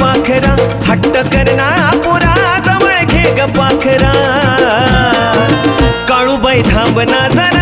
पाखरा. हट्ट करना पुरा जवळ घे ग पाखरा. काळूबाई थांबना जरा.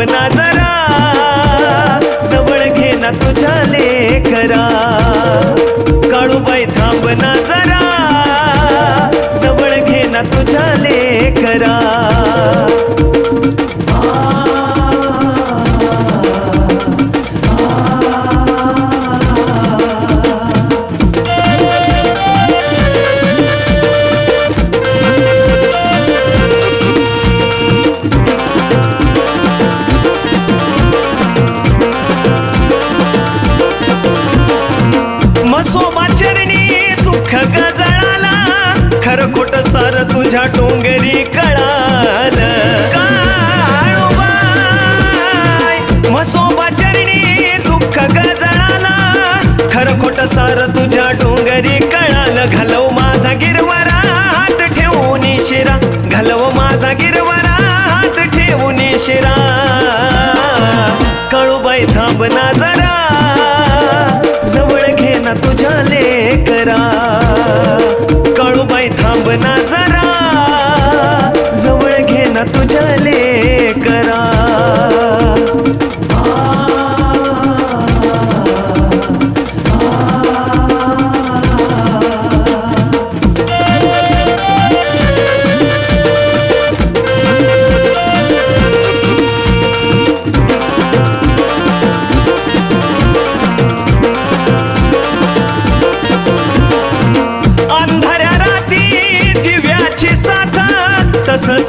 काळूबाई जरा जवळ घे ना तुझ्या लेकरा. काळूबाई थांबना जरा जवळ घे ना तुझ्या लेकरा. सार डोंगरी कळाल. मसोबा चरणी दुःख गजळाला. खरं खोट सार तुझ्या डोंगरी कळाल. घालव माझा गिरवरा हात ठेवून शिरा. घालव माझा गिरवरा हात ठेवून शिरा. काळूबाई थांबना जरा. जवळ घे ना तुझ्या लेकरा.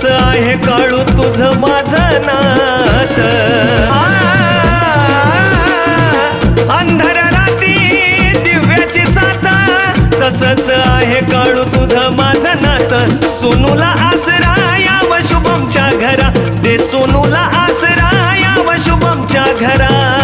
तसंच आहे काळू तुझं माझं नात. आ, राती दिव्याची साता तसंच आहे काळू तुझं माझं नात. सोनूला आसरा याव शुभमच्या घरा. दे सोनूला आसरा याव शुभमच्या घरा.